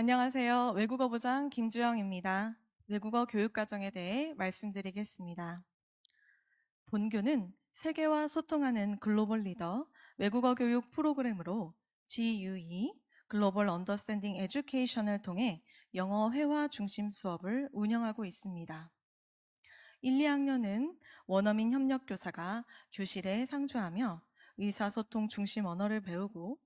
안녕하세요. 외국어 부장 김주영입니다. 외국어 교육 과정에 대해 말씀드리겠습니다. 본교는 세계와 소통하는 글로벌 리더 외국어 교육 프로그램으로 GUE 글로벌 언더스탠딩 에듀케이션을 통해 영어 회화 중심 수업을 운영하고 있습니다. 1, 2학년은 원어민 협력 교사가 교실에 상주하며 의사소통 중심 언어를 배우고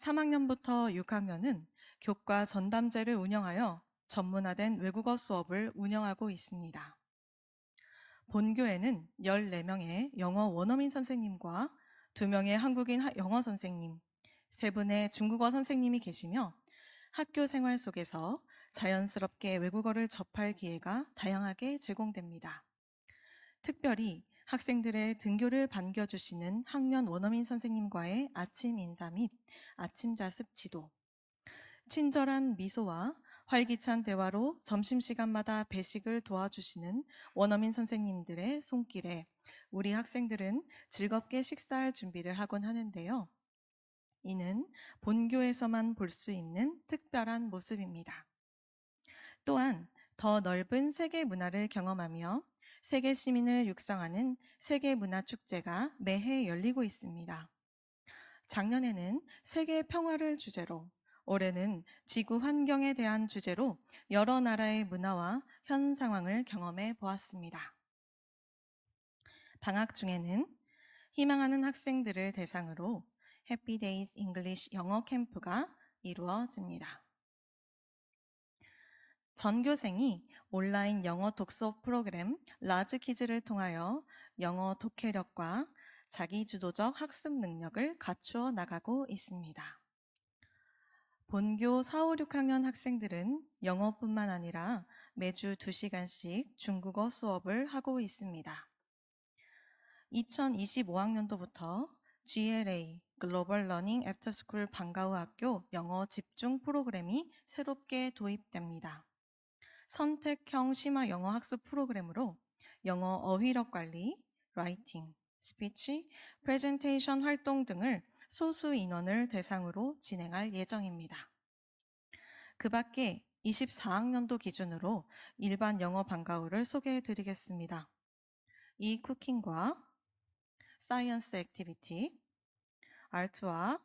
3학년부터 6학년은 교과 전담제를 운영하여 전문화된 외국어 수업을 운영하고 있습니다. 본교에는 14명의 영어 원어민 선생님과 2명의 한국인 하- 영어 선생님, 3분의 중국어 선생님이 계시며 학교 생활 속에서 자연스럽게 외국어를 접할 기회가 다양하게 제공됩니다. 특별히 학생들의 등교를 반겨주시는 학년 원어민 선생님과의 아침 인사 및 아침 자습 지도, 친절한 미소와 활기찬 대화로 점심시간마다 배식을 도와주시는 원어민 선생님들의 손길에 우리 학생들은 즐겁게 식사할 준비를 하곤 하는데요. 이는 본교에서만 볼 수 있는 특별한 모습입니다. 또한 더 넓은 세계 문화를 경험하며 세계 시민을 육성하는 세계 문화 축제가 매해 열리고 있습니다. 작년에는 세계 평화를 주제로 올해는 지구 환경에 대한 주제로 여러 나라의 문화와 현 상황을 경험해 보았습니다. 방학 중에는 희망하는 학생들을 대상으로 해피 데이즈 잉글리시 영어 캠프가 이루어집니다. 전교생이 온라인 영어 독서 프로그램 라즈 키즈를 통하여 영어 독해력과 자기주도적 학습 능력을 갖추어 나가고 있습니다. 본교 4, 5, 6학년 학생들은 영어뿐만 아니라 매주 2시간씩 중국어 수업을 하고 있습니다. 2025학년도부터 GLA 글로벌 러닝 애프터스쿨 방과후 학교 영어 집중 프로그램이 새롭게 도입됩니다. 선택형 심화 영어 학습 프로그램으로 영어 어휘력 관리, 라이팅, 스피치, 프레젠테이션 활동 등을 소수 인원을 대상으로 진행할 예정입니다. 그 밖에 24학년도 기준으로 일반 영어 방과후를 소개해 드리겠습니다. 이 쿠킹과 사이언스 액티비티, 아트와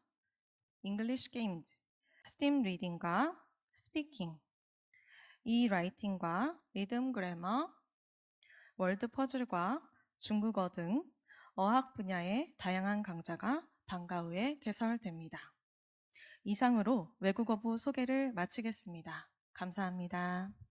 잉글리시 게임즈, 스팀 리딩과 스피킹, 이 라이팅과 리듬 그래머, 월드 퍼즐과 중국어 등 어학 분야의 다양한 강좌가 방과 후에 개설됩니다. 이상으로 외국어부 소개를 마치겠습니다. 감사합니다.